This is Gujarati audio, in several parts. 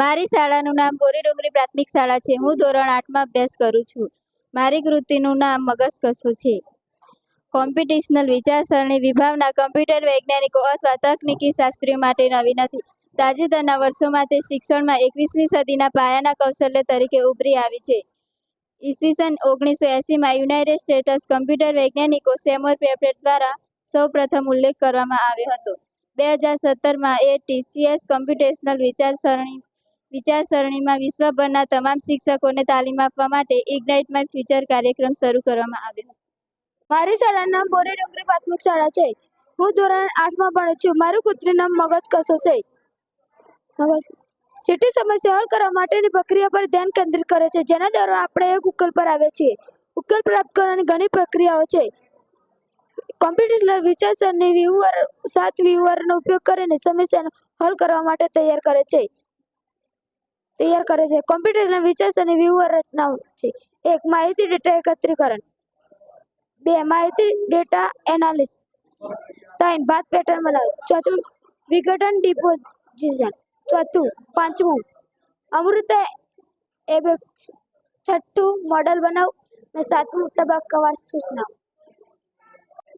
મારી શાળાનું નામ ગોરી ડુંગરી પ્રાથમિક શાળા છે. હું ધોરણ આઠમાં અભ્યાસ કરું છું. મારી કૃતિનું નામ મગજ કશું છે. કોમ્પિટિશનલ વિચારસરણી વિભાવના કમ્પ્યુટર વૈજ્ઞાનિકો અથવા તકનીકી શાસ્ત્રીઓ માટે નવી નથી. તાજેતરના વર્ષોમાં તે શિક્ષણમાં એકવીસમી સદીના પાયાના કૌશલ્ય તરીકે ઉભરી આવી છે. ઈસવીસન ઓગણીસો એંસીમાં યુનાઇટેડ સ્ટેટ્સ કમ્પ્યુટર વૈજ્ઞાનિકો સેમોર પેપરેટ દ્વારા સૌપ્રથમ ઉલ્લેખ કરવામાં આવ્યો હતો. બે હજાર સત્તરમાં એ ટીસીએસ કમ્પ્યુટેશનલ વિચારસરણી વિચારસરણીમાં વિશ્વભરના તમામ શિક્ષકોને તાલીમ આપવા માટે ઇગ્નાઇટ માય ફ્યુચર કાર્યક્રમ શરૂ કરવામાં આવ્યો મારી શાળાનું નામ બોરે ડુંગરી પ્રાથમિક શાળા છે. હું ધોરણ આઠમાં ભણું છું. મારું કુત્રી નામ મગજ કસો છે. મગજ. સિટી સમસ્યા હલ કરવા માટેની પ્રક્રિયા પર ધ્યાન કેન્દ્રિત કરે છે. જેના દ્વારા આપણે એક ઉકેલ પર આવે છીએ. ઉકેલ પ્રાપ્ત કરવાની ઘણી પ્રક્રિયાઓ છે. કોમ્પ્યુટર વિચારસરણી વ્યુઅર સાત વ્યુઅરનો ઉપયોગ કરીને સમસ્યાનો હલ કરવા માટે તૈયાર કરે છે. તૈયાર કરે છે. કોમ્પ્યુટરના કોમ્પ્યુટેશનલ અને વ્યૂહર રચનાઓ છે. એક માહિતી ડેટા એકત્રીકરણ, બે માહિતી ડેટા એનાલિસ ત્રણ ભાત પેટર્ન બનાવો, ચોથું વિઘટન ડિપોઝિશન ચોથું પાંચમું અમૃત એબેક્સ છઠ્ઠું મોડલ બનાવ અને સાતમું તબક્કાવાર સૂચનાઓ.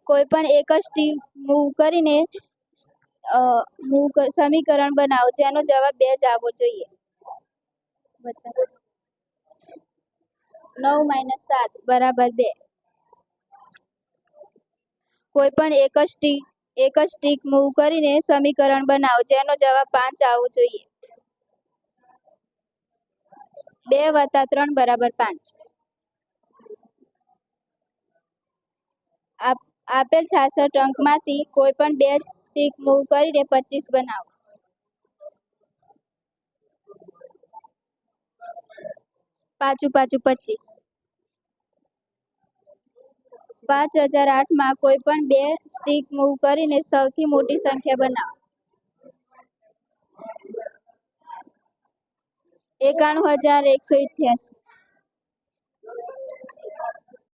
કોઈ પણ એક જ ટીમ મૂવ કરીને મૂવ સમીકરણ બનાવો, જેનો જવાબ બે જ આવવો જોઈએ. નવ માઇનસ સાત, બરાબર બે. કોઈ પણ એક જ ટીક એક જ ટીક મૂવ કરીને સમીકરણ બનાવો, જેનો જવાબ પાંચ આવવો જોઈએ. બે વત્તા ત્રણ બરાબર પાંચ. આપ, આપેલ છાસઠ અંકમાંથી કોઈ પણ બે સ્ટીક મૂવ કરીને પચીસ બનાવો. પાછું પાછું પચીસ. પાંચ હજાર આઠમાં કોઈ પણ બે સ્ટીક મૂવ કરીને સૌથી મોટી સંખ્યા બનાવો. એકાણું હજાર એકસો અઠ્યાસી.